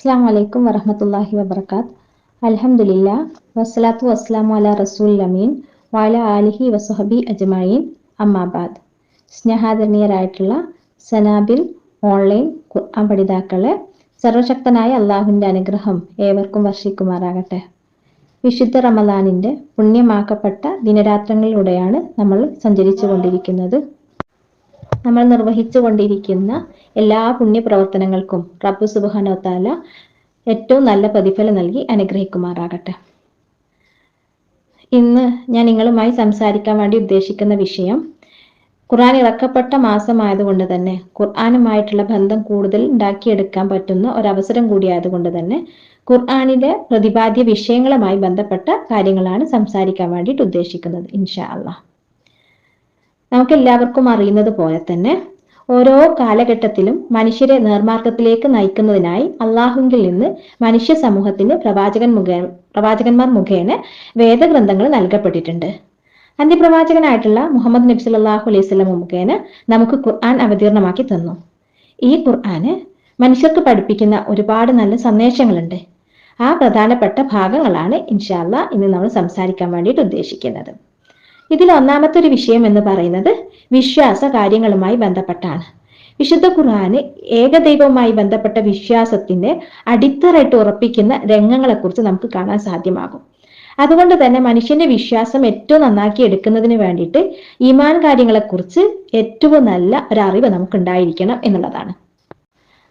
അസ്സാം വലൈക്കും വറഹമത്തല്ലാഹി വബർക്കാത്ത് അലഹമില്ല വസ്സലാത്തു വസ്സലാമു അല റസൂൽ അമീൻ വാല ആലിഹി വസുഹബി അജ്മഈൻ. അമ്മാബാദ് സ്നേഹാദരണീയരായിട്ടുള്ള സനാബിൻ ഓൺലൈൻ ഖുർആൻ പഠിതാക്കളെ സർവശക്തനായ അള്ളാഹുവിന്റെ അനുഗ്രഹം ഏവർക്കും വർഷിക്കുമാറാകട്ടെ. വിശുദ്ധ റമദാനിന്റെ പുണ്യമാക്കപ്പെട്ട ദിനരാത്രങ്ങളിലൂടെയാണ് നമ്മൾ സഞ്ചരിച്ചു കൊണ്ടിരിക്കുന്നത് നമ്മൾ നിർവഹിച്ചു കൊണ്ടിരിക്കുന്ന എല്ലാ പുണ്യപ്രവർത്തനങ്ങൾക്കും റബ്ബു സുബാനോത്താല താല ഏറ്റവും നല്ല പ്രതിഫലം നൽകി അനുഗ്രഹിക്കുമാറാകട്ടെ. ഇന്ന് ഞാൻ നിങ്ങളുമായി സംസാരിക്കാൻ വേണ്ടി ഉദ്ദേശിക്കുന്ന വിഷയം ഖുർആൻ ഇറക്കപ്പെട്ട മാസമായതുകൊണ്ട് തന്നെ ഖുർആാനുമായിട്ടുള്ള ബന്ധം കൂടുതൽ ഉണ്ടാക്കിയെടുക്കാൻ പറ്റുന്ന ഒരവസരം കൂടിയായതുകൊണ്ട് തന്നെ ഖുർആാനിലെ പ്രതിപാദ്യ വിഷയങ്ങളുമായി ബന്ധപ്പെട്ട കാര്യങ്ങളാണ് സംസാരിക്കാൻ വേണ്ടിയിട്ട് ഉദ്ദേശിക്കുന്നത് ഇൻഷാ അള്ളാഹ്. നമുക്ക് എല്ലാവർക്കും അറിയുന്നത് പോലെ തന്നെ ഓരോ കാലഘട്ടത്തിലും മനുഷ്യരെ നേർമാർഗത്തിലേക്ക് നയിക്കുന്നതിനായി അള്ളാഹുങ്കിൽ നിന്ന് മനുഷ്യ സമൂഹത്തിന് പ്രവാചകൻ മുഖേന പ്രവാചകന്മാർ മുഖേന വേദഗ്രന്ഥങ്ങൾ നൽകപ്പെട്ടിട്ടുണ്ട്. അന്ത്യപ്രവാചകനായിട്ടുള്ള മുഹമ്മദ് നബി അള്ളാഹു അലൈഹി സ്വലം മുഖേന നമുക്ക് ഖുർആൻ അവതീർണമാക്കി തന്നു. ഈ ഖുർആന് മനുഷ്യർക്ക് പഠിപ്പിക്കുന്ന ഒരുപാട് നല്ല സന്ദേശങ്ങളുണ്ട്. ആ പ്രധാനപ്പെട്ട ഭാഗങ്ങളാണ് ഇൻഷാല്ല ഇന്ന് നമ്മൾ സംസാരിക്കാൻ വേണ്ടിയിട്ട് ഉദ്ദേശിക്കുന്നത്. ഇതിൽ ഒന്നാമത്തെ ഒരു വിഷയം എന്ന് പറയുന്നത് വിശ്വാസ കാര്യങ്ങളുമായി ബന്ധപ്പെട്ടാണ്. വിശുദ്ധ ഖുർആാന് ഏകദൈവവുമായി ബന്ധപ്പെട്ട വിശ്വാസത്തിന്റെ അടിത്തറായിട്ട് ഉറപ്പിക്കുന്ന രംഗങ്ങളെക്കുറിച്ച് നമുക്ക് കാണാൻ സാധ്യമാകും. അതുകൊണ്ട് തന്നെ മനുഷ്യന്റെ വിശ്വാസം ഏറ്റവും നന്നാക്കി എടുക്കുന്നതിന് വേണ്ടിയിട്ട് ഈമാൻ കാര്യങ്ങളെക്കുറിച്ച് ഏറ്റവും നല്ല ഒരു അറിവ് നമുക്ക് ഉണ്ടായിരിക്കണം എന്നുള്ളതാണ്.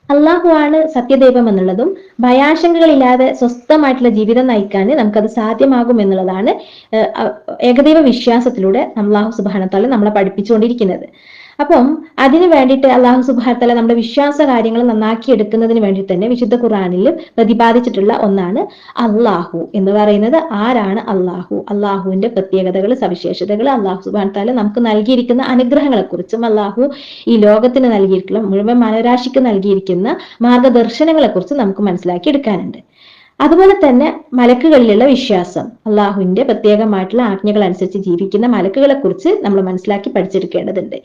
അള്ളാഹു ആണ് സത്യദൈവം എന്നുള്ളതും ഭയാശങ്കകളില്ലാതെ സ്വസ്ഥമായിട്ടുള്ള ജീവിതം നയിക്കാൻ നമുക്കത് സാധ്യമാകും എന്നുള്ളതാണ് ഏകദൈവ വിശ്വാസത്തിലൂടെ അള്ളാഹു സുബാനത്താൽ നമ്മളെ പഠിപ്പിച്ചുകൊണ്ടിരിക്കുന്നത്. അപ്പം അതിന് വേണ്ടിയിട്ട് അള്ളാഹു സുബാർത്തല നമ്മുടെ വിശ്വാസ കാര്യങ്ങൾ നന്നാക്കി എടുക്കുന്നതിന് വേണ്ടി തന്നെ വിശുദ്ധ ഖുറാനിൽ പ്രതിപാദിച്ചിട്ടുള്ള ഒന്നാണ് അള്ളാഹു എന്ന് പറയുന്നത് ആരാണ് അള്ളാഹു അള്ളാഹുവിന്റെ പ്രത്യേകതകൾ സവിശേഷതകൾ അള്ളാഹു സുബാർത്തല നമുക്ക് നൽകിയിരിക്കുന്ന അനുഗ്രഹങ്ങളെ കുറിച്ചും അള്ളാഹു ഈ ലോകത്തിന് നൽകിയിട്ടുള്ള മുഴുവൻ മാനവരാശിക്ക് നൽകിയിരിക്കുന്ന മാർഗദർശനങ്ങളെ കുറിച്ച് നമുക്ക് മനസ്സിലാക്കി എടുക്കാനുണ്ട് അതുപോലെ തന്നെ മലക്കുകളിലുള്ള വിശ്വാസം അള്ളാഹുവിന്റെ പ്രത്യേകമായിട്ടുള്ള ആജ്ഞകൾ അനുസരിച്ച് ജീവിക്കുന്ന മലക്കുകളെ കുറിച്ച് നമ്മൾ മനസ്സിലാക്കി പഠിച്ചെടുക്കേണ്ടതുണ്ട്.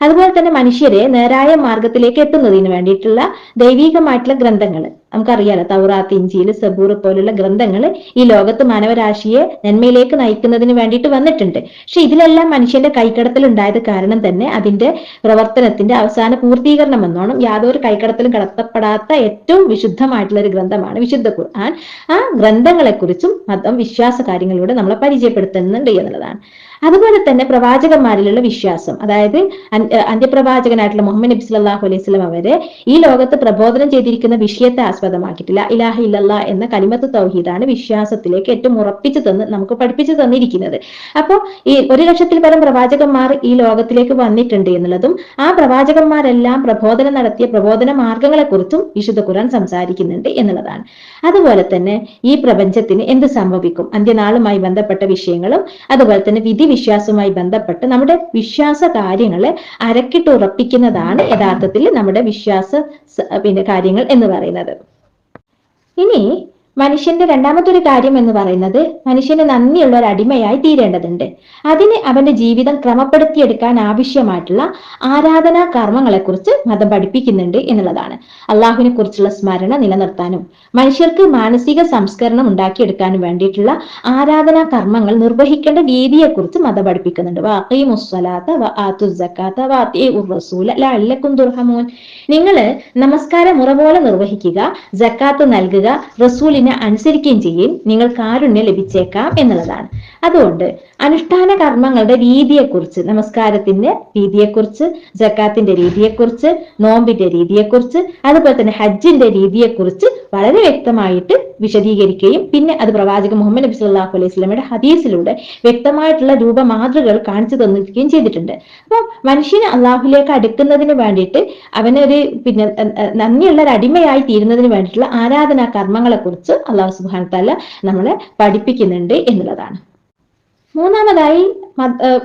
അതുപോലെ തന്നെ മനുഷ്യരെ നേരായ മാർഗത്തിലേക്ക് എത്തുന്നതിന് വേണ്ടിയിട്ടുള്ള ദൈവികമായിട്ടുള്ള ഗ്രന്ഥങ്ങൾ നമുക്കറിയാലോ തൗറാത്ത് ഇഞ്ചിയിൽ സബൂർ പോലുള്ള ഗ്രന്ഥങ്ങൾ ഈ ലോകത്ത് മാനവരാശിയെ നന്മയിലേക്ക് നയിക്കുന്നതിന് വേണ്ടിയിട്ട് വന്നിട്ടുണ്ട്. പക്ഷെ ഇതിലെല്ലാം മനുഷ്യന്റെ കൈക്കടത്തൽ ഉണ്ടായത് കാരണം തന്നെ അതിന്റെ പ്രവർത്തനത്തിന്റെ അവസാന പൂർത്തീകരണം എന്നോണം യാതൊരു കൈക്കടത്തലും കടത്തപ്പെടാത്ത ഏറ്റവും വിശുദ്ധമായിട്ടുള്ള ഒരു ഗ്രന്ഥമാണ് വിശുദ്ധ ഖുർആൻ. ആ ഗ്രന്ഥങ്ങളെക്കുറിച്ചും മതം വിശ്വാസ കാര്യങ്ങളിലൂടെ നമ്മളെ പരിചയപ്പെടുത്തുന്നുണ്ട് എന്നുള്ളതാണ്. അതുപോലെ തന്നെ പ്രവാചകന്മാരിലുള്ള വിശ്വാസം. അതായത് അന്ത്യപ്രവാചകനായിട്ടുള്ള മുഹമ്മദ് നബി സല്ലാഹു അലൈഹി സ്വലം അവരെ ഈ ലോകത്ത് പ്രബോധനം ചെയ്തിരിക്കുന്ന വിഷയത്തെ ആസ്പദമാക്കിയിട്ടില്ല. ഇലാഹ ഇല്ലല്ല എന്ന കലിമത്ത് തൗഹീദാണ് വിശ്വാസത്തിലേക്ക് ഏറ്റവും ഉറപ്പിച്ചു തന്ന് നമുക്ക് പഠിപ്പിച്ചു തന്നിരിക്കുന്നത്. അപ്പോൾ ഈ ഒരു ലക്ഷത്തിൽ പരം പ്രവാചകന്മാർ ഈ ലോകത്തിലേക്ക് വന്നിട്ടുണ്ട് എന്നുള്ളതും ആ പ്രവാചകന്മാരെല്ലാം പ്രബോധനം നടത്തിയ പ്രബോധന മാർഗങ്ങളെ കുറിച്ചും വിശുദ്ധ ഖുർആൻ സംസാരിക്കുന്നുണ്ട് എന്നുള്ളതാണ്. അതുപോലെ തന്നെ ഈ പ്രപഞ്ചത്തിന് എന്ത് സംഭവിക്കും? അന്ത്യനാളുമായി ബന്ധപ്പെട്ട വിഷയങ്ങളും അതുപോലെ തന്നെ വിധി വിശ്വാസവുമായി ബന്ധപ്പെട്ട് നമ്മുടെ വിശ്വാസ കാര്യങ്ങളെ അരക്കിട്ട് ഉറപ്പിക്കുന്നതാണ് യഥാർത്ഥത്തിൽ നമ്മുടെ വിശ്വാസ പിന്നെ കാര്യങ്ങൾ എന്ന് പറയുന്നത്. ഇനി മനുഷ്യന്റെ രണ്ടാമത്തെ ഒരു കാര്യം എന്ന് പറയുന്നത് മനുഷ്യന് നന്ദിയുള്ള ഒരു അടിമയായി തീരേണ്ടതുണ്ട്. അതിന് അവന്റെ ജീവിതം ക്രമപ്പെടുത്തിയെടുക്കാൻ ആവശ്യമായിട്ടുള്ള ആരാധനാ കർമ്മങ്ങളെക്കുറിച്ച് മതം പഠിപ്പിക്കുന്നുണ്ട് എന്നുള്ളതാണ്. അള്ളാഹുവിനെ കുറിച്ചുള്ള സ്മരണ നിലനിർത്താനും മനുഷ്യർക്ക് മാനസിക സംസ്കരണം ഉണ്ടാക്കിയെടുക്കാനും വേണ്ടിയിട്ടുള്ള ആരാധനാ കർമ്മങ്ങൾ നിർവഹിക്കേണ്ട രീതിയെ കുറിച്ച് മതം പഠിപ്പിക്കുന്നുണ്ട്. നിങ്ങൾ നമസ്കാര മുറ പോലെ നിർവഹിക്കുക ജക്കാത്ത് നൽകുക റസൂലിനെ അനുസരിക്കുകയും ചെയ്യും. നിങ്ങൾ കാരുണ്യം ലഭിച്ചേക്കാം എന്നുള്ളതാണ്. അതുകൊണ്ട് അനുഷ്ഠാന കർമ്മങ്ങളുടെ രീതിയെക്കുറിച്ച് നമസ്കാരത്തിന്റെ രീതിയെക്കുറിച്ച് ജക്കാത്തിന്റെ രീതിയെക്കുറിച്ച് നോമ്പിന്റെ രീതിയെക്കുറിച്ച് അതുപോലെ തന്നെ ഹജ്ജിന്റെ രീതിയെക്കുറിച്ച് വളരെ വ്യക്തമായിട്ട് വിശദീകരിക്കുകയും പിന്നെ അത് പ്രവാചക മുഹമ്മദ് നബി സല്ലാഹു അലൈഹി സ്വലമയുടെ ഹദീസിലൂടെ വ്യക്തമായിട്ടുള്ള രൂപമാതൃകകൾ കാണിച്ചു തന്നിരിക്കുകയും ചെയ്തിട്ടുണ്ട്. അപ്പോൾ മനുഷ്യനെ അള്ളാഹുലേക്ക് അടുക്കുന്നതിന് വേണ്ടിയിട്ട് അവനൊരു പിന്നെ നന്ദിയുള്ള ഒരു അടിമയായി തീരുന്നതിന് വേണ്ടിയിട്ടുള്ള ആരാധനാ കർമ്മങ്ങളെ കുറിച്ച് അള്ളാഹു സുബാൻ തല നമ്മളെ പഠിപ്പിക്കുന്നുണ്ട് എന്നുള്ളതാണ്. മൂന്നാമതായി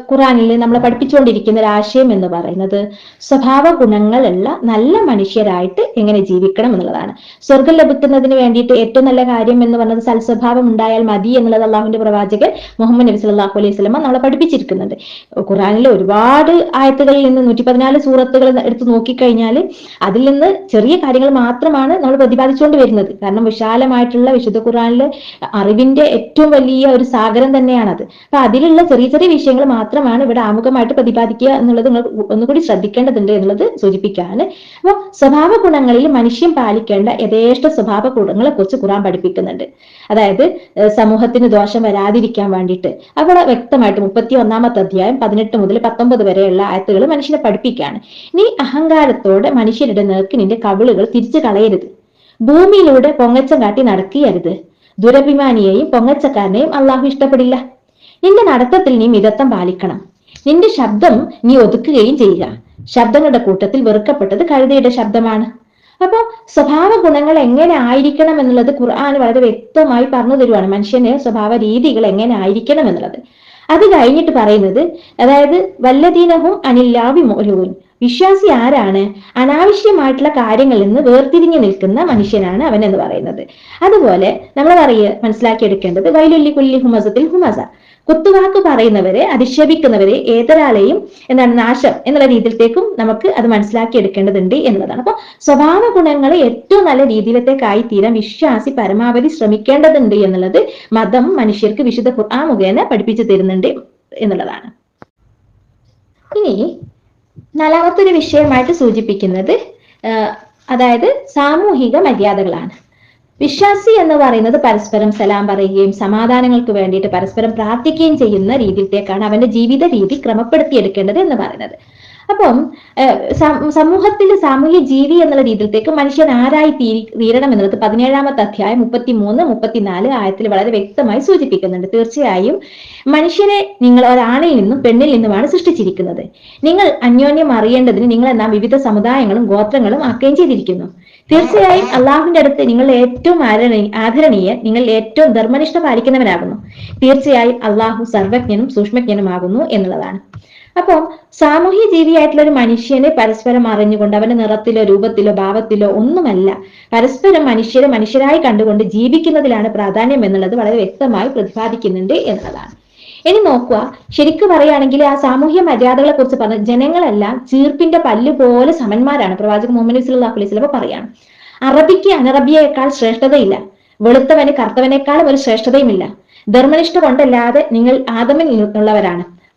ഖുറാനിൽ നമ്മൾ പഠിപ്പിച്ചുകൊണ്ടിരിക്കുന്ന ഒരു ആശയം എന്ന് പറയുന്നത് സ്വഭാവ ഗുണങ്ങളുള്ള നല്ല മനുഷ്യരായിട്ട് എങ്ങനെ ജീവിക്കണം എന്നുള്ളതാണ്. സ്വർഗം ലഭിക്കുന്നതിന് വേണ്ടിയിട്ട് ഏറ്റവും നല്ല കാര്യം എന്ന് പറഞ്ഞത് സൽസ്വഭാവം ഉണ്ടായാൽ മതി എന്നുള്ളത് അള്ളാഹുവിന്റെ പ്രവാചകൻ മുഹമ്മദ് നബി സല്ലാഹു അലൈഹി സ്വലമ നമ്മളെ പഠിപ്പിച്ചിരിക്കുന്നുണ്ട്. ഖുറാനിലെ ഒരുപാട് ആയത്തുകളിൽ നിന്ന് നൂറ്റി പതിനാല് സൂറത്തുകൾ എടുത്ത് നോക്കിക്കഴിഞ്ഞാൽ അതിൽ നിന്ന് ചെറിയ കാര്യങ്ങൾ മാത്രമാണ് നമ്മൾ പ്രതിപാദിച്ചുകൊണ്ട് വരുന്നത്. കാരണം വിശാലമായിട്ടുള്ള വിശുദ്ധ ഖുറാനിലെ അറിവിന്റെ ഏറ്റവും വലിയ ഒരു സാഗരം തന്നെയാണത്. അപ്പൊ അതിലുള്ള ചെറിയ ചെറിയ വിഷയങ്ങൾ മാത്രമാണ് ഇവിടെ ആമുഖമായിട്ട് പ്രതിപാദിക്കുക എന്നുള്ളത് നിങ്ങൾ ഒന്നുകൂടി ശ്രദ്ധിക്കേണ്ടതുണ്ട് എന്നുള്ളത് സൂചിപ്പിക്കുകയാണ്. അപ്പോൾ സ്വഭാവ ഗുണങ്ങളിൽ മനുഷ്യൻ പാലിക്കേണ്ട യഥേഷ്ട സ്വഭാവ ഗുണങ്ങളെ കുറിച്ച് ഖുറാൻ പഠിപ്പിക്കുന്നുണ്ട്. അതായത് സമൂഹത്തിന് ദോഷം വരാതിരിക്കാൻ വേണ്ടിയിട്ട്. അവിടെ വ്യക്തമായിട്ട് മുപ്പത്തി ഒന്നാമത്തെ അധ്യായം പതിനെട്ട് മുതൽ പത്തൊമ്പത് വരെയുള്ള ആയത്തുകൾ മനുഷ്യനെ പഠിപ്പിക്കുകയാണ്. നീ അഹങ്കാരത്തോടെ മനുഷ്യരുടെ നേർക്കിനിന്റെ കവിളുകൾ തിരിച്ചു കളയരുത്. ഭൂമിയിലൂടെ പൊങ്ങച്ചം കാട്ടി നടക്കിയരുത് ദുരഭിമാനിയെയും പൊങ്ങച്ചക്കാരനെയും അള്ളാഹു ഇഷ്ടപ്പെടില്ല. നിന്റെ നടത്തത്തിൽ നീ മിതത്വം പാലിക്കണം. നിന്റെ ശബ്ദം നീ ഒതുക്കുകയും ചെയ്യുക. ശബ്ദങ്ങളുടെ കൂട്ടത്തിൽ വെറുക്കപ്പെട്ടത് കഴുതയുടെ ശബ്ദമാണ്. അപ്പോൾ സ്വഭാവ ഗുണങ്ങൾ എങ്ങനെ ആയിരിക്കണം എന്നുള്ളത് ഖുർആൻ വളരെ വ്യക്തമായി പറഞ്ഞു തരുവാണ്. മനുഷ്യന്റെ സ്വഭാവ രീതികൾ എങ്ങനെ ആയിരിക്കണം എന്നുള്ളത്. അത് കഴിഞ്ഞിട്ട് പറയുന്നത് അതായത് വല്ലദീനവും അനില്ലാവി മോലുവും വിശ്വാസി ആരാണ്? അനാവശ്യമായിട്ടുള്ള കാര്യങ്ങളിൽ നിന്ന് വേർതിരിഞ്ഞു നിൽക്കുന്ന മനുഷ്യനാണ് അവൻ എന്ന് പറയുന്നത്. അതുപോലെ നമ്മൾ പറയ മനസ്സിലാക്കിയെടുക്കേണ്ടത് വൈലുല്ലി കുല്ലി ഹുമസത്തിൽ ഹുമസ. കുത്തുവാക്ക് പറയുന്നവരെ അധിക്ഷേപിക്കുന്നവരെ ഏതൊരാളെയും എന്താണ് നാശം എന്നുള്ള രീതിയിലേക്കും നമുക്ക് അത് മനസ്സിലാക്കിയെടുക്കേണ്ടതുണ്ട് എന്നുള്ളതാണ്. അപ്പോൾ സ്വഭാവ ഗുണങ്ങളെ ഏറ്റവും നല്ല രീതിയിലത്തേക്കായി തീരാൻ വിശ്വാസി പരമാവധി ശ്രമിക്കേണ്ടതുണ്ട് എന്നുള്ളത് മതം മനുഷ്യർക്ക് വിശുദ്ധ ഖുർആൻ മുഖേന പഠിപ്പിച്ചു തരുന്നുണ്ട് എന്നുള്ളതാണ്. ഇനി നാലാമത്തെ ഒരു വിഷയമായിട്ട് സൂചിപ്പിക്കുന്നത് അതായത് സാമൂഹിക മര്യാദകളാണ്. വിശ്വാസി എന്ന് പറയുന്നത് പരസ്പരം സലാം പറയുകയും സമാധാനങ്ങൾക്ക് വേണ്ടിയിട്ട് പരസ്പരം പ്രാർത്ഥിക്കുകയും ചെയ്യുന്ന രീതിയിലേക്കാണ് അവന്റെ ജീവിത രീതി ക്രമപ്പെടുത്തിയെടുക്കേണ്ടത് എന്ന് പറയുന്നത്. അപ്പം സമൂഹത്തിൽ സാമൂഹ്യ ജീവി എന്നുള്ള രീതിയിലേക്ക് മനുഷ്യൻ ആരായി തീരി തീരണം എന്നുള്ളത് പതിനേഴാമത്തെ അധ്യായം മുപ്പത്തി മൂന്ന് മുപ്പത്തിനാല് ആയത്തിൽ വളരെ വ്യക്തമായി സൂചിപ്പിക്കുന്നുണ്ട്. തീർച്ചയായും മനുഷ്യനെ നിങ്ങൾ ഒരാണിൽ നിന്നും പെണ്ണിൽ നിന്നുമാണ് സൃഷ്ടിച്ചിരിക്കുന്നത്. നിങ്ങൾ അന്യോന്യം അറിയേണ്ടതിന് നിങ്ങൾ എന്നാ വിവിധ സമുദായങ്ങളും ഗോത്രങ്ങളും ആക്കുകയും ചെയ്തിരിക്കുന്നു. തീർച്ചയായും അള്ളാഹുവിന്റെ അടുത്ത് നിങ്ങൾ ഏറ്റവും ആദരണീയ നിങ്ങൾ ഏറ്റവും ധർമ്മനിഷ്ഠ പാലിക്കുന്നവരാകുന്നു. തീർച്ചയായും അള്ളാഹു സർവജ്ഞനും സൂക്ഷ്മജ്ഞനുമാകുന്നു എന്നുള്ളതാണ്. അപ്പോൾ സാമൂഹ്യ ജീവിയായിട്ടുള്ള ഒരു മനുഷ്യനെ പരസ്പരം അറിഞ്ഞുകൊണ്ട് അവന്റെ നിറത്തിലോ രൂപത്തിലോ ഭാവത്തിലോ ഒന്നുമല്ല. പരസ്പരം മനുഷ്യരെ മനുഷ്യരായി കണ്ടുകൊണ്ട് ജീവിക്കുന്നതിലാണ് പ്രാധാന്യം എന്നുള്ളത് വളരെ വ്യക്തമായി പ്രതിപാദിക്കുന്നുണ്ട് എന്നുള്ളതാണ്. ഇനി നോക്കുക. ശരിക്കും പറയുകയാണെങ്കിൽ ആ സാമൂഹ്യ മര്യാദകളെ കുറിച്ച് പറഞ്ഞ ജനങ്ങളെല്ലാം ചീർപ്പിന്റെ പല്ല് പോലെ സമന്മാരാണ്. പ്രവാചക മുഹമ്മദ് സുല്ലാഹു അലൈഹി സ്വലമ പറയാണ്. അറബിക്ക് അനറബിയേക്കാൾ ശ്രേഷ്ഠതയില്ല. വെളുത്തവന് കറുത്തവനേക്കാളും ഒരു ശ്രേഷ്ഠതയുമില്ല. ധർമ്മനിഷ്ഠ കൊണ്ടല്ലാതെ നിങ്ങൾ ആദമിൽ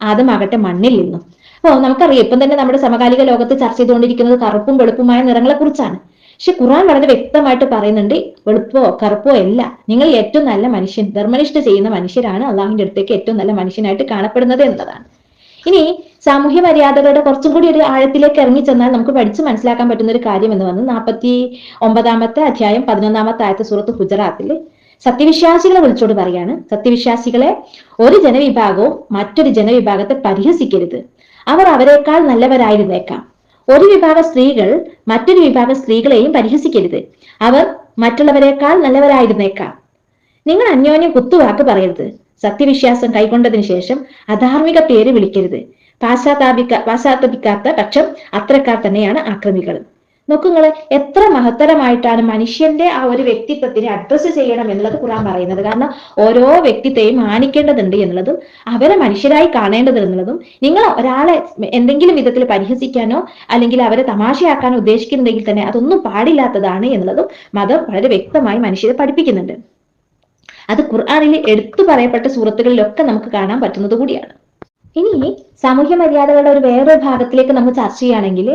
ആദമാകട്ടെ മണ്ണിൽ നിന്നും. അപ്പോ നമുക്കറിയാം ഇപ്പം തന്നെ നമ്മുടെ സമകാലിക ലോകത്ത് ചർച്ച ചെയ്തുകൊണ്ടിരിക്കുന്നത് കറുപ്പും വെളുപ്പുമായ നിറങ്ങളെ കുറിച്ചാണ് പക്ഷെ ഖുറാൻ വളരെ വ്യക്തമായിട്ട് പറയുന്നുണ്ട് വെളുപ്പോ കറുപ്പോ അല്ല. നിങ്ങൾ ഏറ്റവും നല്ല മനുഷ്യൻ ധർമ്മനിഷ്ഠ ചെയ്യുന്ന മനുഷ്യരാണ് അള്ളാഹുവിന്റെ അടുത്തേക്ക് ഏറ്റവും നല്ല മനുഷ്യനായിട്ട് കാണപ്പെടുന്നത് എന്നതാണ്. ഇനി സാമൂഹ്യ മര്യാദകളുടെ കുറച്ചും കൂടി ഒരു ആഴത്തിലേക്ക് ഇറങ്ങി ചെന്നാൽ നമുക്ക് പഠിച്ച് മനസ്സിലാക്കാൻ പറ്റുന്ന ഒരു കാര്യം എന്ന് വന്ന് നാൽപ്പത്തി ഒമ്പതാമത്തെ അധ്യായം പതിനൊന്നാമത്തെ ആയത്തെ സൂറത്ത് ഗുജറാത്തിൽ സത്യവിശ്വാസികളെ വിളിച്ചോട് പറയാണ്. സത്യവിശ്വാസികളെ ഒരു ജനവിഭാഗവും മറ്റൊരു ജനവിഭാഗത്തെ പരിഹസിക്കരുത്. അവർ അവരെക്കാൾ നല്ലവരായിരുന്നേക്കാം. ഒരു വിഭാഗ സ്ത്രീകൾ മറ്റൊരു വിഭാഗ സ്ത്രീകളെയും പരിഹസിക്കരുത്. അവർ മറ്റുള്ളവരെക്കാൾ നല്ലവരായിരുന്നേക്കാം. നിങ്ങൾ അന്യോന്യം കുത്തുവാക്ക് പറയരുത്. സത്യവിശ്വാസം കൈകൊണ്ടതിന് ശേഷം അധാർമിക പേര് വിളിക്കരുത്. പാശ്ചാത്താപിക്ക പാശ്ചാത്തപിക്കാത്ത പക്ഷം അത്രക്കാർ തന്നെയാണ് ആക്രമികൾ നോക്കുങ്ങൾ എത്ര മഹത്തരമായിട്ടാണ് മനുഷ്യന്റെ ആ ഒരു വ്യക്തിത്വത്തിനെ അഡ്രസ്സ് ചെയ്യണം എന്നുള്ളത് ഖുറാൻ പറയുന്നത്. കാരണം ഓരോ വ്യക്തിത്വയും മാനിക്കേണ്ടതുണ്ട് എന്നുള്ളതും അവരെ മനുഷ്യരായി കാണേണ്ടത് എന്നുള്ളതും നിങ്ങൾ ഒരാളെ എന്തെങ്കിലും വിധത്തിൽ പരിഹസിക്കാനോ അല്ലെങ്കിൽ അവരെ തമാശയാക്കാനോ ഉദ്ദേശിക്കുന്നുണ്ടെങ്കിൽ തന്നെ അതൊന്നും പാടില്ലാത്തതാണ് എന്നുള്ളതും മതം വളരെ വ്യക്തമായി മനുഷ്യരെ പഠിപ്പിക്കുന്നുണ്ട്. അത് ഖുർആാനിൽ എടുത്തു പറയപ്പെട്ട സുഹൃത്തുക്കളിലൊക്കെ നമുക്ക് കാണാൻ പറ്റുന്നത് കൂടിയാണ്. ഇനി സാമൂഹ്യ മര്യാദകളുടെ ഒരു വേറൊരു ഭാഗത്തിലേക്ക് നമ്മൾ ചർച്ച ചെയ്യുകയാണെങ്കിൽ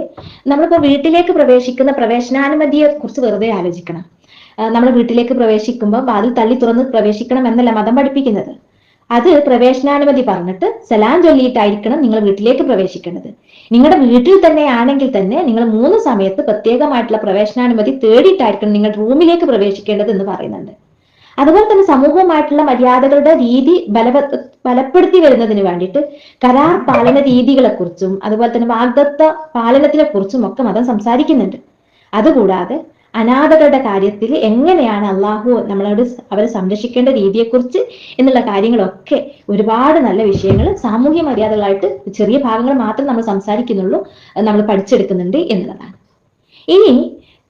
നമ്മളിപ്പോ വീട്ടിലേക്ക് പ്രവേശിക്കുന്ന പ്രവേശനാനുമതിയെ കുറിച്ച് വെറുതെ ആലോചിക്കണം. നമ്മൾ വീട്ടിലേക്ക് പ്രവേശിക്കുമ്പോൾ വാതിൽ തള്ളി തുറന്ന് പ്രവേശിക്കണം എന്നല്ല മതം പഠിപ്പിക്കുന്നത്. അത് പ്രവേശനാനുമതി പറഞ്ഞിട്ട് സലാം ചൊല്ലിയിട്ടായിരിക്കണം നിങ്ങൾ വീട്ടിലേക്ക് പ്രവേശിക്കേണ്ടത്. നിങ്ങളുടെ വീട്ടിൽ തന്നെ ആണെങ്കിൽ തന്നെ നിങ്ങൾ മൂന്ന് സമയത്ത് പ്രത്യേകമായിട്ടുള്ള പ്രവേശനാനുമതി തേടിയിട്ടായിരിക്കണം നിങ്ങൾ റൂമിലേക്ക് പ്രവേശിക്കേണ്ടത് എന്ന് പറയുന്നുണ്ട്. അതുപോലെ തന്നെ സമൂഹവുമായിട്ടുള്ള മര്യാദകളുടെ രീതി ബല ബലപ്പെടുത്തി വരുന്നതിന് വേണ്ടിയിട്ട് കരാർ പാലന രീതികളെ കുറിച്ചും അതുപോലെ തന്നെ വാഗ്ദത്ത പാലനത്തിനെ കുറിച്ചും ഒക്കെ മതം സംസാരിക്കുന്നുണ്ട്. അതുകൂടാതെ അനാഥകളുടെ കാര്യത്തിൽ എങ്ങനെയാണ് അള്ളാഹു നമ്മളോട് അവരെ സംരക്ഷിക്കേണ്ട രീതിയെക്കുറിച്ച് എന്നുള്ള കാര്യങ്ങളൊക്കെ ഒരുപാട് നല്ല വിഷയങ്ങൾ സാമൂഹ്യ മര്യാദകളായിട്ട് ചെറിയ ഭാഗങ്ങൾ മാത്രം നമ്മൾ സംസാരിക്കുന്നുള്ളൂ നമ്മൾ പഠിച്ചെടുക്കുന്നുണ്ട് എന്നുള്ളതാണ്. ഇനി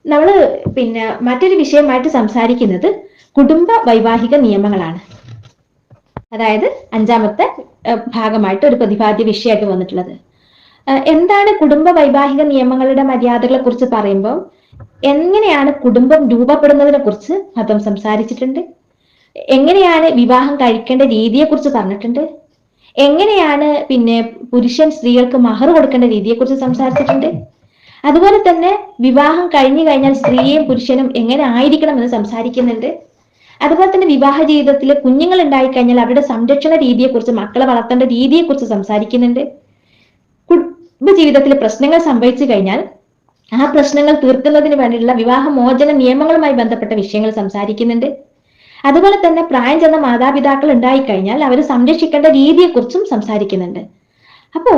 നമ്മൾ പിന്നെ മറ്റൊരു വിഷയമായിട്ട് സംസാരിക്കുന്നത് കുടുംബ വൈവാഹിക നിയമങ്ങളാണ്. അതായത് അഞ്ചാമത്തെ ഭാഗമായിട്ട് ഒരു പ്രതിപാദ്യ വിഷയമായിട്ട് വന്നിട്ടുള്ളത്. എന്താണ് കുടുംബ വൈവാഹിക നിയമങ്ങളുടെ മര്യാദകളെ കുറിച്ച് പറയുമ്പോൾ എങ്ങനെയാണ് കുടുംബം രൂപപ്പെടുന്നതിനെ കുറിച്ച് മതം സംസാരിച്ചിട്ടുണ്ട്? എങ്ങനെയാണ് വിവാഹം കഴിക്കേണ്ട രീതിയെ കുറിച്ച് പറഞ്ഞിട്ടുണ്ട്? എങ്ങനെയാണ് പിന്നെ പുരുഷൻ സ്ത്രീകൾക്ക് മഹർ കൊടുക്കേണ്ട രീതിയെ കുറിച്ച് സംസാരിച്ചിട്ടുണ്ട്? അതുപോലെ തന്നെ വിവാഹം കഴിഞ്ഞു കഴിഞ്ഞാൽ സ്ത്രീയും പുരുഷനും എങ്ങനെ ആയിരിക്കണം എന്ന് സംസാരിക്കുന്നുണ്ട്? അതുപോലെ തന്നെ വിവാഹ ജീവിതത്തിൽ കുഞ്ഞുങ്ങൾ ഉണ്ടായി കഴിഞ്ഞാൽ അവരുടെ സംരക്ഷണ രീതിയെക്കുറിച്ച് മക്കളെ വളർത്തേണ്ട രീതിയെക്കുറിച്ച് സംസാരിക്കുന്നുണ്ട്. കുടുംബ ജീവിതത്തിൽ പ്രശ്നങ്ങൾ സംഭവിച്ചു കഴിഞ്ഞാൽ ആ പ്രശ്നങ്ങൾ തീർക്കുന്നതിന് വേണ്ടിയുള്ള വിവാഹമോചന നിയമങ്ങളുമായി ബന്ധപ്പെട്ട വിഷയങ്ങൾ സംസാരിക്കുന്നുണ്ട്. അതുപോലെ തന്നെ പ്രായം ചെന്ന മാതാപിതാക്കൾ ഉണ്ടായിക്കഴിഞ്ഞാൽ അവർ സംരക്ഷിക്കേണ്ട രീതിയെക്കുറിച്ചും സംസാരിക്കുന്നുണ്ട്. അപ്പോ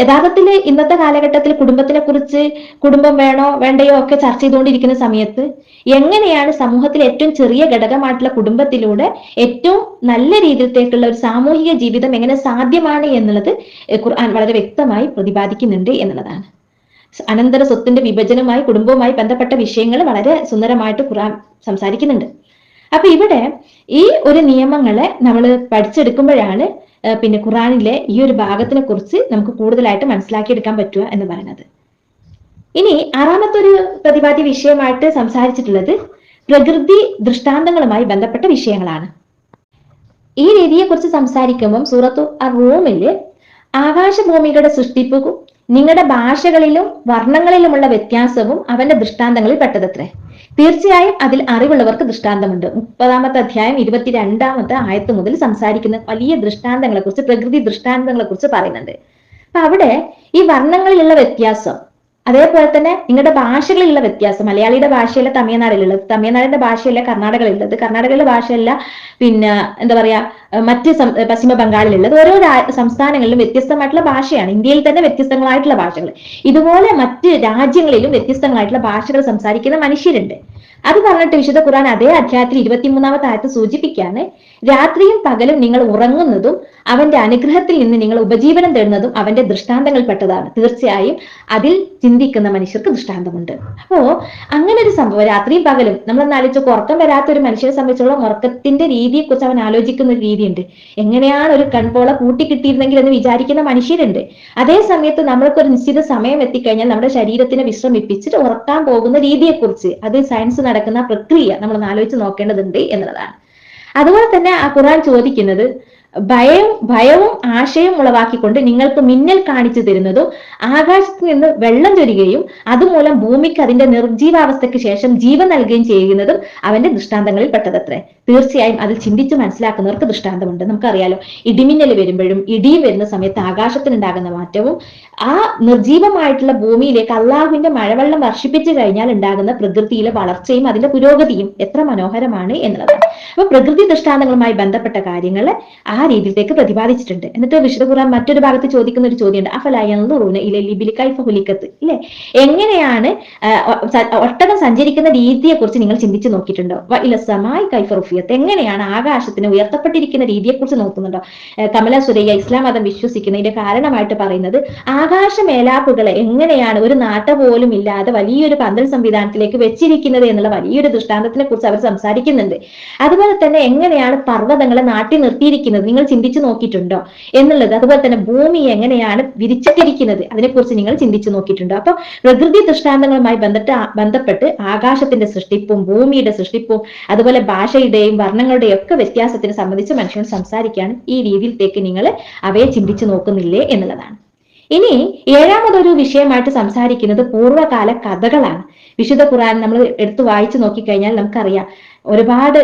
യഥാർത്ഥത്തിൽ ഇന്നത്തെ കാലഘട്ടത്തിൽ കുടുംബത്തിനെ കുറിച്ച് കുടുംബം വേണോ വേണ്ടയോ ഒക്കെ ചർച്ച ചെയ്തുകൊണ്ടിരിക്കുന്ന സമയത്ത് എങ്ങനെയാണ് സമൂഹത്തിലെ ഏറ്റവും ചെറിയ ഘടകമായിട്ടുള്ള കുടുംബത്തിലൂടെ ഏറ്റവും നല്ല രീതിയിലേക്കുള്ള ഒരു സാമൂഹിക ജീവിതം എങ്ങനെ സാധ്യമാണ് എന്നുള്ളത് ഖുർആൻ വളരെ വ്യക്തമായി പ്രതിപാദിക്കുന്നുണ്ട് എന്നുള്ളതാണ്. അനന്തര സ്വത്തിന്റെ വിഭജനമായി കുടുംബവുമായി ബന്ധപ്പെട്ട വിഷയങ്ങൾ വളരെ സുന്ദരമായിട്ട് ഖുർആൻ സംസാരിക്കുന്നുണ്ട്. അപ്പൊ ഇവിടെ ഈ ഒരു നിയമങ്ങളെ നമ്മൾ പഠിച്ചെടുക്കുമ്പോഴാണ് പിന്നെ ഖുറാനിലെ ഈ ഒരു ഭാഗത്തിനെ കുറിച്ച് നമുക്ക് കൂടുതലായിട്ട് മനസ്സിലാക്കിയെടുക്കാൻ പറ്റുക എന്ന് പറയുന്നത്. ഇനി ആറാമത്തെ ഒരു പ്രതിപാദ്യ വിഷയമായിട്ട് സംസാരിച്ചിട്ടുള്ളത് പ്രകൃതി ദൃഷ്ടാന്തങ്ങളുമായി ബന്ധപ്പെട്ട വിഷയങ്ങളാണ്. ഈ രീതിയെ കുറിച്ച് സംസാരിക്കുമ്പം സൂറത്തു ആ റൂമിൽ ആകാശഭൂമികളുടെ സൃഷ്ടിപ്പും നിങ്ങളുടെ ഭാഷകളിലും വർണങ്ങളിലുമുള്ള വ്യത്യാസവും അവന്റെ ദൃഷ്ടാന്തങ്ങളിൽ പെട്ടതത്രേ. തീർച്ചയായും അതിൽ അറിവുള്ളവർക്ക് ദൃഷ്ടാന്തമുണ്ട്. മുപ്പതാമത്തെ അധ്യായം ഇരുപത്തിരണ്ടാമത്തെ ആയത്ത് മുതൽ സംസാരിക്കുന്ന വലിയ ദൃഷ്ടാന്തങ്ങളെ കുറിച്ച് പ്രകൃതി ദൃഷ്ടാന്തങ്ങളെ കുറിച്ച് പറയുന്നുണ്ട്. അപ്പൊ അവിടെ ഈ വർണങ്ങളിലുള്ള വ്യത്യാസം അതേപോലെ തന്നെ നിങ്ങളുടെ ഭാഷകളിലുള്ള വ്യത്യാസം. മലയാളിയുടെ ഭാഷയല്ല തമിഴ്നാടിലുള്ളത്. തമിഴ്നാടിന്റെ ഭാഷയല്ല കർണാടകയിലുള്ളത്. കർണാടകയിലെ ഭാഷയല്ല പിന്നെ എന്താ പറയാ മറ്റ് പശ്ചിമ ബംഗാളിലുള്ളത്. ഓരോ സംസ്ഥാനങ്ങളിലും വ്യത്യസ്തമായിട്ടുള്ള ഭാഷയാണ്. ഇന്ത്യയിൽ തന്നെ വ്യത്യസ്തങ്ങളായിട്ടുള്ള ഭാഷകൾ ഇതുപോലെ മറ്റ് രാജ്യങ്ങളിലും വ്യത്യസ്തങ്ങളായിട്ടുള്ള ഭാഷകൾ സംസാരിക്കുന്ന മനുഷ്യരുണ്ട്. അത് പറഞ്ഞിട്ട് വിശുദ്ധ ഖുർആൻ അതേ അധ്യായത്തിൽ ഇരുപത്തിമൂന്നാമത്തെ ആയത്ത് സൂചിപ്പിക്കാണ് രാത്രിയും പകലും നിങ്ങൾ ഉറങ്ങുന്നതും അവന്റെ അനുഗ്രഹത്തിൽ നിന്ന് നിങ്ങൾ ഉപജീവനം തേടുന്നതും അവന്റെ ദൃഷ്ടാന്തങ്ങൾപ്പെട്ടതാണ് തീർച്ചയായും അതിൽ ചിന്തിക്കുന്ന മനുഷ്യർക്ക് ദൃഷ്ടാന്തമുണ്ട്. അപ്പോ അങ്ങനെ ഒരു സംഭവം രാത്രിയും പകലും നമ്മൾ ആലോചിച്ച് ഉറക്കം വരാത്ത ഒരു മനുഷ്യനെ സംബന്ധിച്ചുള്ള ഉറക്കത്തിന്റെ രീതിയെ കുറിച്ച് അവൻ ആലോചിക്കുന്ന ഒരു രീതിയുണ്ട്. എങ്ങനെയാണ് ഒരു കൺപോള കൂട്ടി കിട്ടിയിരുന്നെങ്കിൽ എന്ന് വിചാരിക്കുന്ന മനുഷ്യരുണ്ട്. അതേ സമയത്ത് നമ്മൾക്ക് ഒരു നിശ്ചിത സമയം എത്തിക്കഴിഞ്ഞാൽ നമ്മുടെ ശരീരത്തിനെ വിശ്രമിപ്പിച്ചിട്ട് ഉറക്കാൻ പോകുന്ന രീതിയെക്കുറിച്ച് അത് സയൻസ് നടക്കുന്ന പ്രക്രിയ നമ്മൾ ആലോചിച്ച് നോക്കേണ്ടതുണ്ട് എന്നുള്ളതാണ്. അതുപോലെ തന്നെ ആ ഖുറാൻ ചോദിക്കുന്നത് ഭയവും ഭയവും ആശയവും ഉളവാക്കിക്കൊണ്ട് നിങ്ങൾക്ക് മിന്നൽ കാണിച്ചു തരുന്നതും ആകാശത്ത് നിന്ന് വെള്ളം ചൊരികയും അതുമൂലം ഭൂമിക്ക് അതിന്റെ നിർജീവാവസ്ഥയ്ക്ക് ശേഷം ജീവൻ നൽകുകയും ചെയ്യുന്നതും അവന്റെ ദൃഷ്ടാന്തങ്ങളിൽ പെട്ടതത്രേ. തീർച്ചയായും അതിൽ ചിന്തിച്ച് മനസ്സിലാക്കുന്നവർക്ക് ദൃഷ്ടാന്തമുണ്ട്. നമുക്കറിയാലോ ഇടിമിന്നൽ വരുമ്പോഴും ഇടിയും വരുന്ന സമയത്ത് ആകാശത്തിനുണ്ടാകുന്ന മാറ്റവും ആ നിർജീവമായിട്ടുള്ള ഭൂമിയിലേക്ക് അള്ളാഹുവിന്റെ മഴവെള്ളം വർഷിപ്പിച്ചു കഴിഞ്ഞാൽ ഉണ്ടാകുന്ന പ്രകൃതിയിലെ വളർച്ചയും അതിന്റെ പുരോഗതിയും എത്ര മനോഹരമാണ് എന്നുള്ളതാണ്. അപ്പൊ പ്രകൃതി ദൃഷ്ടാന്തങ്ങളുമായി ബന്ധപ്പെട്ട കാര്യങ്ങൾ ആ രീതിയിലേക്ക് പ്രതിപാദിച്ചിട്ടുണ്ട്. എന്നിട്ട് വിശുദ്ധ ഖുർആൻ മറ്റൊരു ഭാഗത്ത് ചോദിക്കുന്ന ഒരു ചോദ്യമുണ്ട്. അഫലായൂന ഇലെ ലിബിലി കൈഫ ഹുലിക്കത്ത്. ഇല്ലേ? എങ്ങനെയാണ് ഒട്ടകം സഞ്ചരിക്കുന്ന രീതിയെ കുറിച്ച് നിങ്ങൾ ചിന്തിച്ചു നോക്കിയിട്ടുണ്ടോ? ഇലസമായി കൈഫ റുഫിയത്ത്. എങ്ങനെയാണ് ആകാശത്തിന് ഉയർത്തപ്പെട്ടിരിക്കുന്ന രീതിയെ കുറിച്ച് നോക്കുന്നുണ്ടോ കമല സുരയ്യ ഇസ്ലാം മതം വിശ്വസിക്കുന്നതിന്റെ കാരണമായിട്ട് പറയുന്നത് ആകാശ മേലാപ്പുകളെ എങ്ങനെയാണ് ഒരു നാട്ട പോലും ഇല്ലാതെ വലിയൊരു പന്തൽ സംവിധാനത്തിലേക്ക് വെച്ചിരിക്കുന്നത് എന്നുള്ള വലിയൊരു ദൃഷ്ടാന്തത്തിനെ കുറിച്ച് അവർ സംസാരിക്കുന്നുണ്ട്. അതുപോലെ തന്നെ എങ്ങനെയാണ് പർവതങ്ങളെ നാട്ടി നിർത്തിയിരിക്കുന്നത് നിങ്ങൾ ചിന്തിച്ചു നോക്കിയിട്ടുണ്ടോ? എന്നുള്ളത് അതുപോലെ തന്നെ ഭൂമി എങ്ങനെയാണ് വിരിച്ചിട്ടിരിക്കുന്നത് അതിനെക്കുറിച്ച് നിങ്ങൾ ചിന്തിച്ചു നോക്കിയിട്ടുണ്ടോ? അപ്പൊ പ്രകൃതി ദൃഷ്ടാന്തങ്ങളുമായി ബന്ധപ്പെട്ട് ബന്ധപ്പെട്ട് ആകാശത്തിന്റെ സൃഷ്ടിപ്പും ഭൂമിയുടെ സൃഷ്ടിപ്പും അതുപോലെ ഭാഷയുടെയും വർണങ്ങളുടെയും ഒക്കെ വ്യത്യാസത്തിനെ സംബന്ധിച്ച് മനുഷ്യൻ സംസാരിക്കാൻ ഈ രീതിയിലേക്ക് നിങ്ങൾ അവയെ ചിന്തിച്ചു നോക്കുന്നില്ലേ എന്നുള്ളതാണ്. ഇനി ഏഴാമതൊരു വിഷയമായിട്ട് സംസാരിക്കുന്നത് പൂർവകാല കഥകളാണ്. വിശുദ്ധ ഖുറാൻ നമ്മൾ എടുത്തു വായിച്ചു നോക്കിക്കഴിഞ്ഞാൽ നമുക്കറിയാം. ഒരുപാട്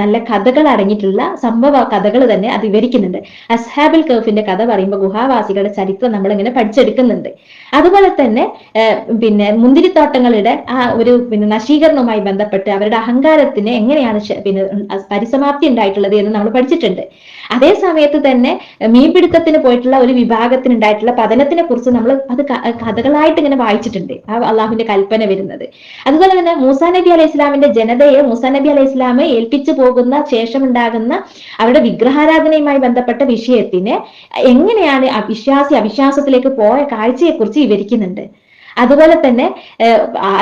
നല്ല കഥകൾ അടങ്ങിയിട്ടുള്ള സംഭവ കഥകൾ തന്നെ അത് വിവരിക്കുന്നുണ്ട്. അസ്ഹാബിൽ കർഫിന്റെ കഥ പറയുമ്പോൾ ഗുഹാവാസികളുടെ ചരിത്രം നമ്മൾ ഇങ്ങനെ പഠിച്ചെടുക്കുന്നുണ്ട്. അതുപോലെ തന്നെ പിന്നെ മുന്തിരിത്തോട്ടങ്ങളുടെ ആ ഒരു പിന്നെ നശീകരണവുമായി ബന്ധപ്പെട്ട് അവരുടെ അഹങ്കാരത്തിന് എങ്ങനെയാണ് പിന്നെ പരിസമാപ്തി ഉണ്ടായിട്ടുള്ളത് എന്ന് നമ്മൾ പഠിച്ചിട്ടുണ്ട്. അതേ സമയത്ത് തന്നെ മീൻപിടുത്തത്തിന് പോയിട്ടുള്ള ഒരു വിഭാഗത്തിന് ഉണ്ടായിട്ടുള്ള പതനത്തിനെ കുറിച്ച് നമ്മൾ അത് കഥകളായിട്ട് ഇങ്ങനെ വായിച്ചിട്ടുണ്ട്. ആ അള്ളാഹുവിന്റെ കൽപ്പന വരുന്നത്. അതുപോലെ തന്നെ മൂസാ നബി അലൈഹി ഇസ്ലാമിന്റെ ജനതയെ മൂസാ നബി അലൈഹി ഇസ്ലാമെ ഏൽപ്പിച്ചു പോകുന്ന ശേഷം ഉണ്ടാകുന്ന അവരുടെ വിഗ്രഹാരാധനയുമായി ബന്ധപ്പെട്ട വിഷയത്തിന് എങ്ങനെയാണ് വിശ്വാസി അവിശ്വാസത്തിലേക്ക് പോയ കാഴ്ചയെക്കുറിച്ച് വിവരിക്കുന്നുണ്ട്. അതുപോലെ തന്നെ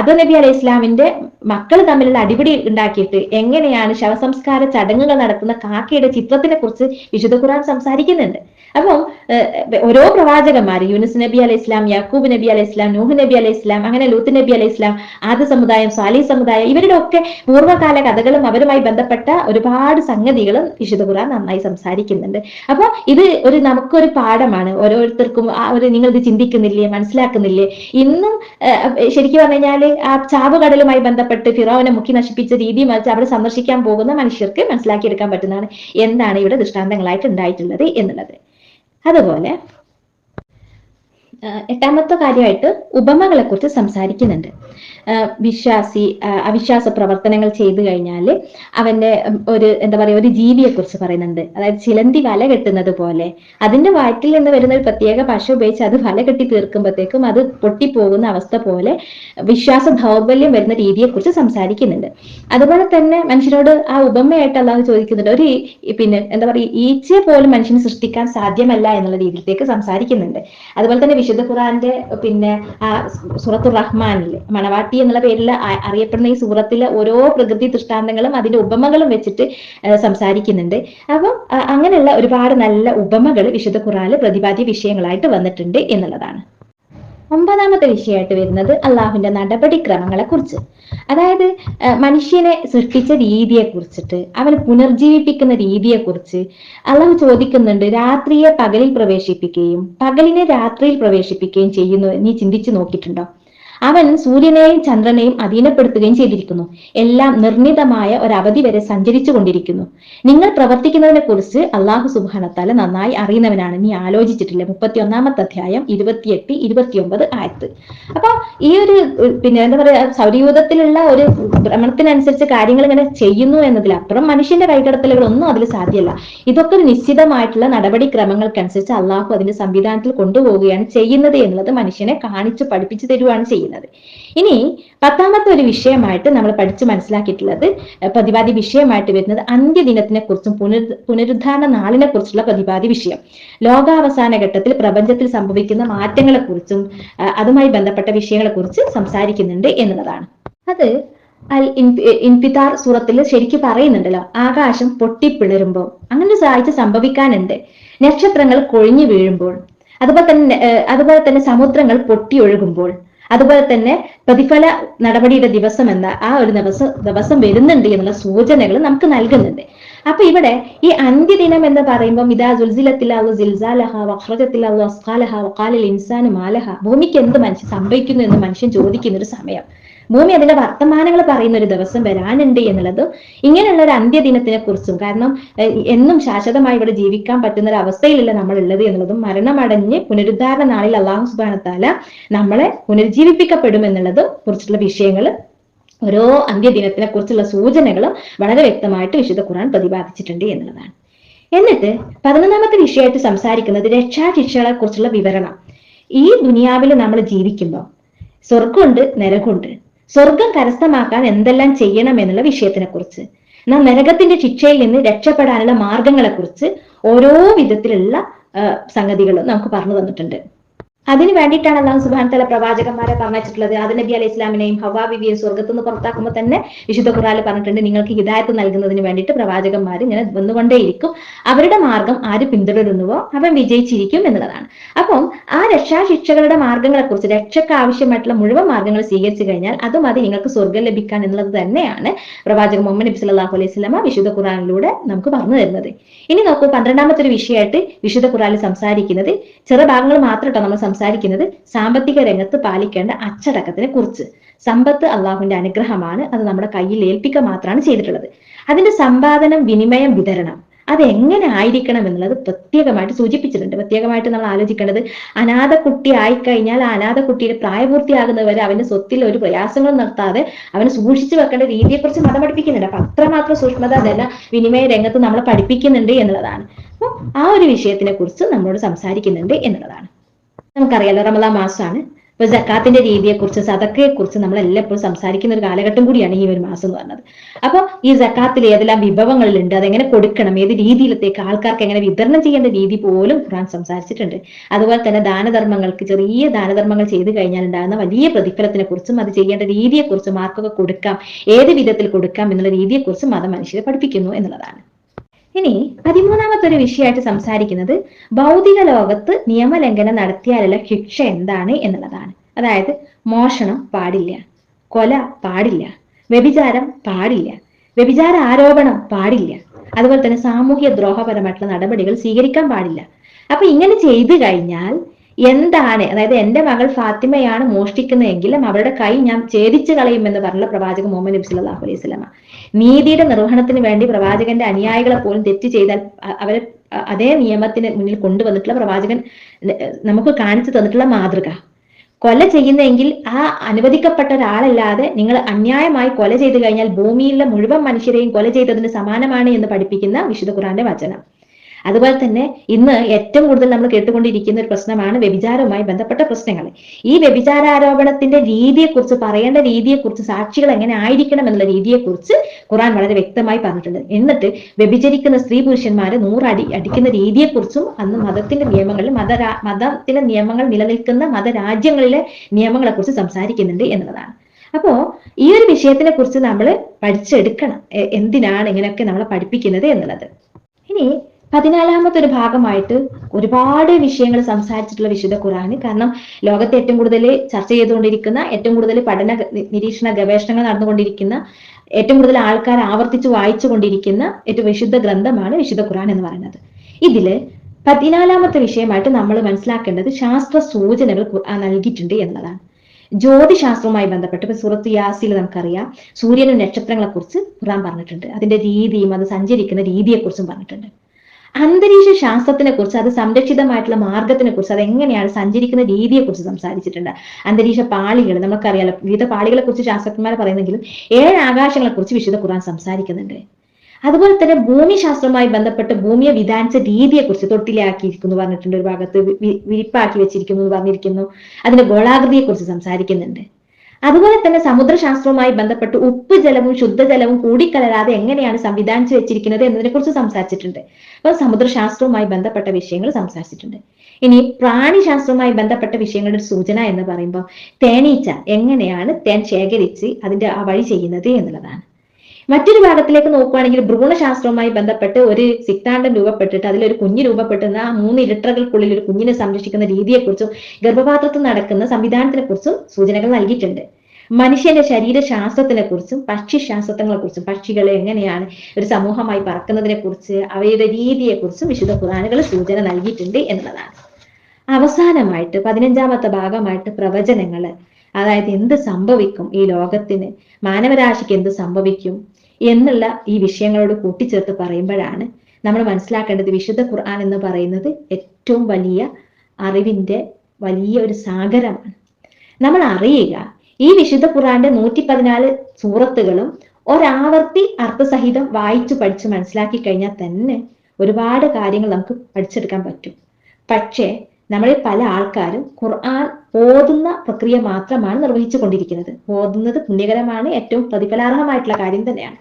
അദ നബി അലൈഹി ഇസ്ലാമിന്റെ മക്കൾ തമ്മിലുള്ള അടിപിടി ഉണ്ടാക്കിയിട്ട് എങ്ങനെയാണ് ശവസംസ്കാര ചടങ്ങുകൾ നടത്തുന്ന കാക്കയുടെ ചിത്രത്തിനെ കുറിച്ച് വിശുദ്ധ ഖുർആൻ സംസാരിക്കുന്നുണ്ട്. അപ്പം ഓരോ പ്രവാചകന്മാർ യൂനുസ് നബി അലൈഹി ഇസ്ലാം യാക്കൂബ് നബി അലൈഹി ഇസ്ലാം നൂഹ് നബി അലൈഹി ഇസ്ലാം അങ്ങനെ ലൂത്ത് നബി അലൈഹി ഇസ്ലാം ആദ്യ സമുദായം സാലി സമുദായം ഇവരുടെ ഒക്കെ പൂർവകാല കഥകളും അവരുമായി ബന്ധപ്പെട്ട ഒരുപാട് സംഗതികളും വിശുദ്ധ ഖുർആൻ നന്നായി സംസാരിക്കുന്നുണ്ട്. അപ്പോൾ ഇത് ഒരു നമുക്കൊരു പാഠമാണ്. ഓരോരുത്തർക്കും ആ ഒരു ചിന്തിക്കുന്നില്ലേ മനസ്സിലാക്കുന്നില്ലേ? ഇന്നും ശരിക്കും പറഞ്ഞു കഴിഞ്ഞാൽ ആ ചാവുകടലുമായി ബന്ധപ്പെട്ട് ഫിറോവിനെ മുക്കി നശിപ്പിച്ച രീതി മറിച്ച് അവിടെ സന്ദർശിക്കാൻ പോകുന്ന മനുഷ്യർക്ക് മനസ്സിലാക്കിയെടുക്കാൻ പറ്റുന്നതാണ് എന്താണ് ഇവിടെ ദൃഷ്ടാന്തങ്ങളായിട്ട് ഉണ്ടായിട്ടുള്ളത് എന്നുള്ളത്. അതുപോലെ എട്ടാമത്തെ കാര്യമായിട്ട് ഉപമകളെ കുറിച്ച് സംസാരിക്കുന്നുണ്ട്. വിശ്വാസി അവിശ്വാസ പ്രവർത്തനങ്ങൾ ചെയ്തു കഴിഞ്ഞാൽ അവന്റെ ഒരു എന്താ പറയുക ഒരു ജീവിയെ കുറിച്ച് പറയുന്നുണ്ട്. അതായത് ചിലന്തി വല കെട്ടുന്നത് പോലെ. അതിന്റെ വയറ്റിൽ നിന്ന് വരുന്ന ഒരു പ്രത്യേക പശ ഉപയോഗിച്ച് അത് വല കെട്ടി തീർക്കുമ്പോഴത്തേക്കും അത് പൊട്ടിപ്പോകുന്ന അവസ്ഥ പോലെ വിശ്വാസ ദൗർബല്യം വരുന്ന രീതിയെ കുറിച്ച് സംസാരിക്കുന്നുണ്ട്. അതുപോലെ തന്നെ മനുഷ്യനോട് ആ ഉപമയായിട്ട് അല്ലാതെ ചോദിക്കുന്നുണ്ട്. ഒരു പിന്നെ എന്താ പറയുക ഈച്ചയെ പോലും മനുഷ്യന് സൃഷ്ടിക്കാൻ സാധ്യമല്ല എന്നുള്ള രീതിയിലേക്ക് സംസാരിക്കുന്നുണ്ട്. അതുപോലെ തന്നെ വിശുദ്ധ ഖുറാന്റെ പിന്നെ ആ സുറത്തുർ റഹ്മാനിലെ എന്നുള്ള പേരിൽ അറിയപ്പെടുന്ന ഈ സൂറത്തിലെ ഓരോ പ്രകൃതി ദൃഷ്ടാന്തങ്ങളും അതിന്റെ ഉപമകളും വെച്ചിട്ട് സംസാരിക്കുന്നുണ്ട്. അപ്പം അങ്ങനെയുള്ള ഒരുപാട് നല്ല ഉപമകൾ വിശുദ്ധ ഖുറാനിൽ പ്രതിപാദ്യ വിഷയങ്ങളായിട്ട് വന്നിട്ടുണ്ട് എന്നുള്ളതാണ്. ഒമ്പതാമത്തെ വിഷയമായിട്ട് വരുന്നത് അള്ളാഹുവിന്റെ നടപടിക്രമങ്ങളെ കുറിച്ച് അതായത് മനുഷ്യനെ സൃഷ്ടിച്ച രീതിയെ കുറിച്ചിട്ട് അവനെ പുനർജീവിപ്പിക്കുന്ന രീതിയെ കുറിച്ച് അള്ളാഹു ചോദിക്കുന്നുണ്ട് രാത്രിയെ പകലിൽ പ്രവേശിപ്പിക്കുകയും പകലിനെ രാത്രിയിൽ പ്രവേശിപ്പിക്കുകയും ചെയ്യുന്നു നീ ചിന്തിച്ചു നോക്കിയിട്ടുണ്ടോ? അവൻ സൂര്യനെയും ചന്ദ്രനെയും അധീനപ്പെടുത്തുകയും ചെയ്തിരിക്കുന്നു. എല്ലാം നിർണിതമായ ഒരവധി വരെ സഞ്ചരിച്ചു കൊണ്ടിരിക്കുന്നു. നിങ്ങൾ പ്രവർത്തിക്കുന്നതിനെ കുറിച്ച് അള്ളാഹു സുബാനത്താൽ നന്നായി അറിയുന്നവനാണ്. നീ ആലോചിച്ചിട്ടില്ല. മുപ്പത്തി ഒന്നാമത്തെ അധ്യായം ഇരുപത്തിയെട്ട് ഇരുപത്തിയൊമ്പത് ആയത്ത്. അപ്പൊ ഈ ഒരു പിന്നെ എന്താ പറയാ സൗരയൂഥത്തിലുള്ള ഒരു ഭ്രമണത്തിനനുസരിച്ച് കാര്യങ്ങൾ ഇങ്ങനെ ചെയ്യുന്നു എന്നതിലപ്പുറം മനുഷ്യന്റെ കൈകടത്തലുകൾ ഒന്നും അതിൽ സാധ്യമല്ല. ഇതൊക്കെ ഒരു നിശ്ചിതമായിട്ടുള്ള നടപടിക്രമങ്ങൾക്കനുസരിച്ച് അള്ളാഹു അതിന്റെ സംവിധാനത്തിൽ കൊണ്ടുപോവുകയാണ് ചെയ്യുന്നത് എന്നുള്ളത് മനുഷ്യനെ കാണിച്ചു പഠിപ്പിച്ചു തരുവാണ് ചെയ്യുന്നത്. ചെയ്യുന്നത്. ഇനി പത്താമത്തെ ഒരു വിഷയമായിട്ട് നമ്മൾ പഠിച്ച് മനസ്സിലാക്കിയിട്ടുള്ളത് പ്രതിപാദ്യ വിഷയമായിട്ട് വരുന്നത് അന്ത്യദിനത്തിനെ കുറിച്ചും പുനർ പുനരുദ്ധാരണ നാളിനെ കുറിച്ചുള്ള പ്രതിപാദ്യ വിഷയം. ലോകാവസാന ഘട്ടത്തിൽ പ്രപഞ്ചത്തിൽ സംഭവിക്കുന്ന മാറ്റങ്ങളെ കുറിച്ചും അതുമായി ബന്ധപ്പെട്ട വിഷയങ്ങളെ കുറിച്ച് സംസാരിക്കുന്നുണ്ട് എന്നുള്ളതാണ്. അത് അൽ ഇൻപിതാർ സൂറത്തിൽ ശരിക്കും പറയുന്നുണ്ടല്ലോ ആകാശം പൊട്ടിപ്പിളരുമ്പോൾ അങ്ങനെ സാഹിത്യം സംഭവിക്കാനുണ്ട്. നക്ഷത്രങ്ങൾ കൊഴിഞ്ഞു വീഴുമ്പോൾ അതുപോലെ തന്നെ അതുപോലെ തന്നെ സമുദ്രങ്ങൾ പൊട്ടിയൊഴുകുമ്പോൾ അതുപോലെ തന്നെ പ്രതിഫല നടപടിയുടെ ദിവസം എന്ന ആ ഒരു ദിവസം ദിവസം വരുന്നുണ്ട് എന്നുള്ള സൂചനകൾ നമുക്ക് നൽകുന്നുണ്ട്. അപ്പൊ ഇവിടെ ഈ അന്ത്യദിനം എന്ന് പറയുമ്പോൾ ഇതാ ജുൽസിലത്തിലാവു ജിൽസാലഹ വഖ്റജത്തിലാവു അസ്ഖാലഹ വഖാലിൽ ഇൻസാനും മാലഹ ഭൂമിക്ക് എന്ത് മനുഷ്യൻ സംഭവിക്കുന്നു എന്ന് മനുഷ്യൻ ചോദിക്കുന്ന ഒരു സമയം. ഭൂമി അതിന്റെ വർത്തമാനങ്ങൾ പറയുന്ന ഒരു ദിവസം വരാനുണ്ട് എന്നുള്ളതും ഇങ്ങനെയുള്ള ഒരു അന്ത്യദിനത്തിനെ കുറിച്ചും കാരണം എന്നും ശാശ്വതമായി ഇവിടെ ജീവിക്കാൻ പറ്റുന്ന ഒരു അവസ്ഥയിലല്ല നമ്മൾ ഉള്ളത് എന്നുള്ളതും മരണമടഞ്ഞ് പുനരുദ്ധാരണ നാളിൽ അള്ളാഹു സുബാനത്താല നമ്മളെ പുനരുജ്ജീവിപ്പിക്കപ്പെടും എന്നുള്ളതും കുറിച്ചുള്ള വിഷയങ്ങൾ ഓരോ അന്ത്യദിനത്തിനെ കുറിച്ചുള്ള സൂചനകളും വളരെ വ്യക്തമായിട്ട് വിശുദ്ധ ഖുർആൻ പ്രതിപാദിച്ചിട്ടുണ്ട് എന്നുള്ളതാണ്. എന്നിട്ട് പതിനൊന്നാമത്തെ വിഷയമായിട്ട് സംസാരിക്കുന്നത് രക്ഷാശിക്ഷകളെ കുറിച്ചുള്ള വിവരണം. ഈ ദുനിയാവിൽ നമ്മൾ ജീവിക്കുമ്പോൾ സ്വർഗമുണ്ട് നരകമുണ്ട്. സ്വർഗം കരസ്ഥമാക്കാൻ എന്തെല്ലാം ചെയ്യണം എന്നുള്ള വിഷയത്തിനെ കുറിച്ച് നാം നരകത്തിന്റെ ശിക്ഷയിൽ നിന്ന് രക്ഷപ്പെടാനുള്ള മാർഗങ്ങളെ കുറിച്ച് ഓരോ വിധത്തിലുള്ള സംഗതികളും നമുക്ക് പറഞ്ഞു തന്നിട്ടുണ്ട്. അതിന് വേണ്ടിയിട്ടാണ് അള്ളാഹു സുബാൻ തല പ്രവാചകന്മാരെ പറഞ്ഞിട്ടുള്ളത് അത് നബി അലൈഹി ഇസ്ലാമിനെയും ഹവാ ബിബിയെ സ്വർഗത്തു നിന്ന് പുറത്താക്കുമ്പോൾ തന്നെ വിശുദ്ധ ഖുറാൽ പറഞ്ഞിട്ടുണ്ട് നിങ്ങൾക്ക് ഹിദായത്ത് നൽകുന്നതിന് വേണ്ടിയിട്ട് പ്രവാചകന്മാർ ഇങ്ങനെ വന്നുകൊണ്ടേയിരിക്കും. അവരുടെ മാർഗം ആര് പിന്തുടരുന്നുവോ അവൻ വിജയിച്ചിരിക്കും എന്നുള്ളതാണ്. അപ്പം ആ രക്ഷാശിക്ഷകളുടെ മാർഗങ്ങളെ കുറിച്ച് രക്ഷയ്ക്ക് ആവശ്യമായിട്ടുള്ള മുഴുവൻ മാർഗങ്ങൾ സ്വീകരിച്ചു കഴിഞ്ഞാൽ അതും അത് നിങ്ങൾക്ക് സ്വർഗം ലഭിക്കാൻ എന്നുള്ളത് തന്നെയാണ് പ്രവാചകൻ മുഹമ്മദ് നബി സല്ലാഹു അലൈഹി സ്വലാമ വിശുദ്ധ ഖുറാനിലൂടെ നമുക്ക് പറഞ്ഞു തരുന്നത്. ഇനി നോക്കൂ പന്ത്രണ്ടാമത്തെ ഒരു വിഷയമായിട്ട് വിശുദ്ധ ഖുറാനിൽ സംസാരിക്കുന്നത് ചെറു ഭാഗങ്ങൾ മാത്രം നമ്മൾ സംസാരിക്കുന്നത് സാമ്പത്തിക രംഗത്ത് പാലിക്കേണ്ട അച്ചടക്കത്തിനെ കുറിച്ച്. സമ്പത്ത് അള്ളാഹുവിന്റെ അനുഗ്രഹമാണ് അത് നമ്മുടെ കയ്യിൽ ഏൽപ്പിക്കുക മാത്രമാണ് ചെയ്തിട്ടുള്ളത്. അതിന്റെ സമ്പാദനം വിനിമയം വിതരണം അത് എങ്ങനെ ആയിരിക്കണം എന്നുള്ളത് പ്രത്യേകമായിട്ട് സൂചിപ്പിച്ചിട്ടുണ്ട്. പ്രത്യേകമായിട്ട് നമ്മൾ ആലോചിക്കേണ്ടത് അനാഥ കുട്ടി ആയിക്കഴിഞ്ഞാൽ ആ അനാഥ കുട്ടിയുടെ പ്രായപൂർത്തിയാകുന്നവരെ അവന്റെ സ്വത്തിൽ ഒരു പ്രയാസങ്ങളും നടത്താതെ അവനെ സൂക്ഷിച്ചു വെക്കേണ്ട രീതിയെക്കുറിച്ച് മതം പഠിപ്പിക്കുന്നുണ്ട്. അപ്പൊ അത്രമാത്രം സൂക്ഷ്മത അതല്ല വിനിമയ രംഗത്ത് നമ്മളെ പഠിപ്പിക്കുന്നുണ്ട് എന്നുള്ളതാണ്. അപ്പൊ ആ ഒരു വിഷയത്തിനെ കുറിച്ച് നമ്മളോട് സംസാരിക്കുന്നുണ്ട് എന്നുള്ളതാണ്. നമുക്കറിയാലോ റമദാ മാസമാണ്. ഇപ്പൊ ജക്കാത്തിന്റെ രീതിയെക്കുറിച്ച് സതക്കയെക്കുറിച്ച് നമ്മൾ എപ്പോഴും സംസാരിക്കുന്ന ഒരു കാലഘട്ടം കൂടിയാണ് ഈ ഒരു മാസം എന്ന് പറഞ്ഞത്. അപ്പൊ ഈ ജക്കാത്തിൽ ഏതെല്ലാം വിഭവങ്ങളുണ്ട് അതെങ്ങനെ കൊടുക്കണം ഏത് രീതിയിലത്തേക്ക് ആൾക്കാർക്ക് എങ്ങനെ വിതരണം ചെയ്യേണ്ട രീതി പോലും ഖുർആൻ സംസാരിച്ചിട്ടുണ്ട്. അതുപോലെ തന്നെ ദാനധർമ്മങ്ങൾക്ക് ചെറിയ ദാനധർമ്മങ്ങൾ ചെയ്തു കഴിഞ്ഞാൽ ഉണ്ടാകുന്ന വലിയ പ്രതിഫലത്തിനെ കുറിച്ചും അത് ചെയ്യേണ്ട രീതിയെക്കുറിച്ചും ആർക്കൊക്കെ കൊടുക്കാം ഏത് വിധത്തിൽ കൊടുക്കാം എന്നുള്ള രീതിയെക്കുറിച്ചും മതം മനുഷ്യരെ പഠിപ്പിക്കുന്നു എന്നുള്ളതാണ്. ഇനി പതിമൂന്നാമത്തെ ഒരു വിഷയമായിട്ട് സംസാരിക്കുന്നത് ഭൗതിക ലോകത്ത് നിയമലംഘനം നടത്തിയാലുള്ള ശിക്ഷ എന്താണ് എന്നുള്ളതാണ്. അതായത് മോഷണം പാടില്ല കൊല പാടില്ല വ്യഭിചാരം പാടില്ല വ്യഭിചാര ആരോപണം പാടില്ല അതുപോലെ തന്നെ സാമൂഹ്യ ദ്രോഹപരമായിട്ടുള്ള നടപടികൾ സ്വീകരിക്കാൻ പാടില്ല. അപ്പൊ ഇങ്ങനെ ചെയ്തു കഴിഞ്ഞാൽ എന്താണ് അതായത് എന്റെ മകൾ ഫാത്തിമയാണ് മോഷ്ടിക്കുന്നതെങ്കിലും അവരുടെ കൈ ഞാൻ ഛേദിച്ചു കളയുമെന്ന് പറഞ്ഞ പ്രവാചകൻ മുഹമ്മദ് നബി സല്ലല്ലാഹു അലൈഹി വസല്ലമ. നീതിയുടെ നിർവഹണത്തിന് വേണ്ടി പ്രവാചകന്റെ അനുയായികളെ പോലും തെറ്റ് ചെയ്താൽ അവരെ അതേ നിയമത്തിന് മുന്നിൽ കൊണ്ടുവന്നിട്ടുള്ള പ്രവാചകൻ നമുക്ക് കാണിച്ചു തന്നിട്ടുള്ള മാതൃക. കൊല ചെയ്യുന്നെങ്കിൽ ആ അനുവദിക്കപ്പെട്ട ഒരാളല്ലാതെ നിങ്ങൾ അന്യായമായി കൊല ചെയ്തു കഴിഞ്ഞാൽ ഭൂമിയിലെ മുഴുവൻ മനുഷ്യരെയും കൊല ചെയ്തതിന് സമാനമാണ് എന്ന് പഠിപ്പിക്കുന്ന വിശുദ്ധ ഖുറാന്റെ വചനം. അതുപോലെ തന്നെ ഇന്ന് ഏറ്റവും കൂടുതൽ നമ്മൾ കേട്ടുകൊണ്ടിരിക്കുന്ന ഒരു പ്രശ്നമാണ് വ്യഭിചാരവുമായി ബന്ധപ്പെട്ട പ്രശ്നങ്ങൾ. ഈ വ്യഭിചാരാരോപണത്തിന്റെ രീതിയെക്കുറിച്ച് പറയേണ്ട രീതിയെക്കുറിച്ച് സാക്ഷികൾ എങ്ങനെ ആയിരിക്കണം എന്നുള്ള രീതിയെക്കുറിച്ച് ഖുറാൻ വളരെ വ്യക്തമായി പറഞ്ഞിട്ടുണ്ട്. എന്നിട്ട് വ്യഭിചരിക്കുന്ന സ്ത്രീ പുരുഷന്മാരെ നൂറടി അടിക്കുന്ന രീതിയെക്കുറിച്ചും അന്ന് മതത്തിന്റെ നിയമങ്ങളിൽ മത മതത്തിന്റെ നിയമങ്ങൾ നിലനിൽക്കുന്ന മതരാജ്യങ്ങളിലെ നിയമങ്ങളെ കുറിച്ച് സംസാരിക്കുന്നുണ്ട് എന്നുള്ളതാണ്. അപ്പോ ഈ ഒരു വിഷയത്തിനെ കുറിച്ച് നമ്മൾ പഠിച്ചെടുക്കണം. എന്തിനാണ് ഇങ്ങനെയൊക്കെ നമ്മളെ പഠിപ്പിക്കുന്നത് എന്നുള്ളത്. ഇനി പതിനാലാമത്തെ ഒരു ഭാഗമായിട്ട് ഒരുപാട് വിഷയങ്ങൾ സംസാരിച്ചിട്ടുള്ള വിശുദ്ധ ഖുറാന് കാരണം ലോകത്തെ ഏറ്റവും കൂടുതൽ ചർച്ച ചെയ്തുകൊണ്ടിരിക്കുന്ന ഏറ്റവും കൂടുതൽ പഠന നിരീക്ഷണ ഗവേഷണങ്ങൾ നടന്നുകൊണ്ടിരിക്കുന്ന ഏറ്റവും കൂടുതൽ ആൾക്കാർ ആവർത്തിച്ച് വായിച്ചു കൊണ്ടിരിക്കുന്ന ഏറ്റവും വിശുദ്ധ ഗ്രന്ഥമാണ് വിശുദ്ധ ഖുറാൻ എന്ന് പറയുന്നത്. ഇതിൽ പതിനാലാമത്തെ വിഷയമായിട്ട് നമ്മൾ മനസ്സിലാക്കേണ്ടത് ശാസ്ത്ര സൂചനകൾ നൽകിയിട്ടുണ്ട് എന്നതാണ് ജ്യോതിശാസ്ത്രവുമായി ബന്ധപ്പെട്ട് ഇപ്പൊ സൂറത്ത് യാസിൽ നമുക്കറിയാം. സൂര്യനും നക്ഷത്രങ്ങളെ കുറിച്ച് ഖുറാൻ പറഞ്ഞിട്ടുണ്ട്. അതിന്റെ രീതിയും അത് സഞ്ചരിക്കുന്ന രീതിയെക്കുറിച്ചും പറഞ്ഞിട്ടുണ്ട്. അന്തരീക്ഷ ശാസ്ത്രത്തിനെ കുറിച്ച് അത് സംരക്ഷിതമായിട്ടുള്ള മാർഗത്തിനെ കുറിച്ച് അത് എങ്ങനെയാണ് സഞ്ചരിക്കുന്ന രീതിയെ കുറിച്ച് സംസാരിച്ചിട്ടുണ്ട്. അന്തരീക്ഷ പാളികൾ നമുക്കറിയാലോ വിവിധ പാളികളെ കുറിച്ച് ശാസ്ത്രജ്ഞന്മാർ പറയുന്നെങ്കിലും ഏഴ് ആകാശങ്ങളെ കുറിച്ച് വിശുദ്ധ ഖുർആൻ സംസാരിക്കുന്നുണ്ട്. അതുപോലെ തന്നെ ഭൂമിശാസ്ത്രവുമായി ബന്ധപ്പെട്ട് ഭൂമിയെ വിധാനിച്ച രീതിയെ കുറിച്ച് തൊട്ടിലാക്കിയിരിക്കുന്നു പറഞ്ഞിട്ടുണ്ട്. ഒരു ഭാഗത്ത് വിരിപ്പാക്കി വെച്ചിരിക്കുന്നു എന്ന് പറഞ്ഞിരിക്കുന്നു. അതിന്റെ ഗോളാകൃതിയെ കുറിച്ച് സംസാരിക്കുന്നുണ്ട്. അതുപോലെ തന്നെ സമുദ്രശാസ്ത്രവുമായി ബന്ധപ്പെട്ട് ഉപ്പ് ജലവും ശുദ്ധജലവും കൂടിക്കലരാതെ എങ്ങനെയാണ് സംവിധാനിച്ചു വെച്ചിരിക്കുന്നത് എന്നതിനെ കുറിച്ച് സംസാരിച്ചിട്ടുണ്ട്. അപ്പൊ സമുദ്രശാസ്ത്രവുമായി ബന്ധപ്പെട്ട വിഷയങ്ങൾ സംസാരിച്ചിട്ടുണ്ട്. ഇനി പ്രാണിശാസ്ത്രവുമായി ബന്ധപ്പെട്ട വിഷയങ്ങളുടെ സൂചന എന്ന് പറയുമ്പോൾ തേനീച്ച എങ്ങനെയാണ് തേൻ ശേഖരിച്ച് അതിന്റെ ആ വഴി ചെയ്യുന്നത് എന്നുള്ളതാണ്. മറ്റൊരു ഭാഗത്തിലേക്ക് നോക്കുകയാണെങ്കിൽ ഭ്രൂണശാസ്ത്രവുമായി ബന്ധപ്പെട്ട് ഒരു സിദ്ധാന്തം രൂപപ്പെട്ടിട്ട് അതിലൊരു കുഞ്ഞ് രൂപപ്പെട്ടുന്ന ആ മൂന്ന് ഇരട്ടകൾക്കുള്ളിൽ ഒരു കുഞ്ഞിനെ സംരക്ഷിക്കുന്ന രീതിയെക്കുറിച്ചും ഗർഭപാത്രത്തിൽ നടക്കുന്ന സംവിധാനത്തിനെ കുറിച്ചും സൂചനകൾ നൽകിയിട്ടുണ്ട്. മനുഷ്യന്റെ ശരീരശാസ്ത്രത്തിനെ കുറിച്ചും പക്ഷിശാസ്ത്രങ്ങളെ കുറിച്ചും പക്ഷികളെ എങ്ങനെയാണ് ഒരു സമൂഹമായി പറക്കുന്നതിനെ കുറിച്ച് അവയുടെ രീതിയെ കുറിച്ചും വിശുദ്ധ ഖുറാനുകൾ സൂചന നൽകിയിട്ടുണ്ട് എന്നുള്ളതാണ്. അവസാനമായിട്ട് പതിനഞ്ചാമത്തെ ഭാഗമായിട്ട് പ്രവചനങ്ങൾ അതായത് എന്ത് സംഭവിക്കും ഈ ലോകത്തിന്? മാനവരാശിക്ക് എന്ത് സംഭവിക്കും? എന്നുള്ള ഈ വിഷയങ്ങളോട് കൂട്ടിച്ചേർത്ത് പറയുമ്പോഴാണ് നമ്മൾ മനസ്സിലാക്കേണ്ടത് വിശുദ്ധ ഖുർആൻ എന്ന് പറയുന്നത് ഏറ്റവും വലിയ അറിവിന്റെ വലിയ ഒരു സാഗരമാണ്. നമ്മൾ അറിയുക ഈ വിശുദ്ധ ഖുറാന്റെ നൂറ്റി പതിനാല് സൂറത്തുകളും ഒരാവർത്തി അർത്ഥസഹിതം വായിച്ചു പഠിച്ച് മനസ്സിലാക്കി കഴിഞ്ഞാൽ തന്നെ ഒരുപാട് കാര്യങ്ങൾ നമുക്ക് പഠിച്ചെടുക്കാൻ പറ്റും. പക്ഷേ നമ്മളിൽ പല ആൾക്കാരും ഖുർആൻ ഓതുന്ന പ്രക്രിയ മാത്രമാണ് നിർവഹിച്ചു കൊണ്ടിരിക്കുന്നത്. ഓതുന്നത് പുണ്യകരമാണ് ഏറ്റവും പ്രതിഫലാർഹമായിട്ടുള്ള കാര്യം തന്നെയാണ്.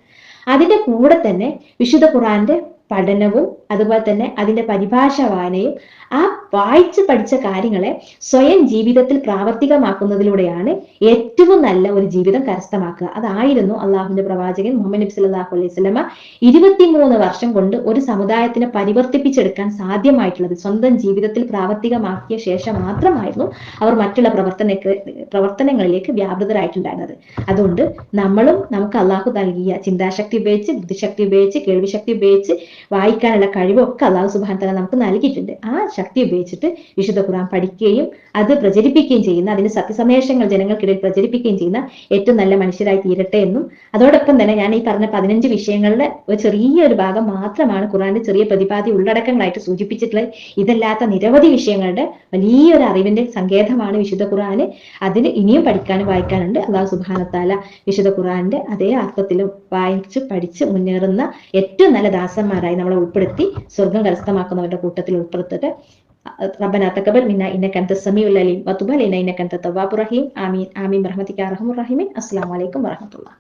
അതിന്റെ കൂടെ തന്നെ വിശുദ്ധ ഖുർആന്റെ പഠനവും അതുപോലെ തന്നെ അതിന്റെ പരിഭാഷ വായനയും ആ വായിച്ച് പഠിച്ച കാര്യങ്ങളെ സ്വയം ജീവിതത്തിൽ പ്രാവർത്തികമാക്കുന്നതിലൂടെയാണ് ഏറ്റവും നല്ല ഒരു ജീവിതം കരസ്ഥമാക്കുക. അതായിരുന്നു അള്ളാഹുവിന്റെ പ്രവാചകൻ മുഹമ്മദ് നബി സല്ലല്ലാഹു അലൈഹി വസല്ലമ ഇരുപത്തിമൂന്ന് വർഷം കൊണ്ട് ഒരു സമുദായത്തിനെ പരിവർത്തിപ്പിച്ചെടുക്കാൻ സാധ്യമായിട്ടുള്ളത്. സ്വന്തം ജീവിതത്തിൽ പ്രാവർത്തികമാക്കിയ ശേഷം മാത്രമായിരുന്നു അവർ മറ്റുള്ള പ്രവർത്തന പ്രവർത്തനങ്ങളിലേക്ക് വ്യാപൃതരായിട്ടുണ്ടായിരുന്നത്. അതുകൊണ്ട് നമ്മളും നമുക്ക് അള്ളാഹു നൽകിയ ചിന്താശക്തി ഉപയോഗിച്ച് ബുദ്ധിശക്തി ഉപയോഗിച്ച് കേൾവിശക്തി ഉപയോഗിച്ച് വായിക്കാനുള്ള കഴിവൊക്കെ അള്ളാഹു സുബാൻ തല നമുക്ക് നൽകിയിട്ടുണ്ട്. ആ ശക്തി ഉപയോഗിച്ച് ഉപയോഗിച്ചിട്ട് വിശുദ്ധ ഖുർആൻ പഠിക്കുകയും അത് പ്രചരിപ്പിക്കുകയും ചെയ്യുന്ന അതിന്റെ സത്യസന്ദേശങ്ങൾ ജനങ്ങൾക്കിടയിൽ പ്രചരിപ്പിക്കുകയും ചെയ്യുന്ന ഏറ്റവും നല്ല മനുഷ്യരായി തീരട്ടെ എന്നും അതോടൊപ്പം തന്നെ ഞാൻ ഈ പറഞ്ഞ പതിനഞ്ച് വിഷയങ്ങളുടെ ഒരു ചെറിയ ഒരു ഭാഗം മാത്രമാണ് ഖുറാന്റെ ചെറിയ പ്രതിപാതി ഉള്ളടക്കങ്ങളായിട്ട് സൂചിപ്പിച്ചിട്ടുള്ളത്. ഇതല്ലാത്ത നിരവധി വിഷയങ്ങളുടെ വലിയൊരു അറിവിന്റെ സങ്കേതമാണ് വിശുദ്ധ ഖുർആന് അതിന് ഇനിയും പഠിക്കാനും വായിക്കാനുണ്ട്. അള്ളാഹു സുബാനത്താല വിശുദ്ധ ഖുർആന്റെ അതേ അർത്ഥത്തിലും വായിച്ച് പഠിച്ച് മുന്നേറുന്ന ഏറ്റവും നല്ല ദാസന്മാരായി നമ്മളെ ഉൾപ്പെടുത്തി സ്വർഗം കരസ്ഥമാക്കുന്നവരുടെ കൂട്ടത്തിൽ ഉൾപ്പെടുത്തട്ടെ ربنا تقبل منا انك انت السميع العليم وتب علينا انك انت التواب الرحيم امين امين برحمتك يا ارحم الراحمين السلام عليكم ورحمه الله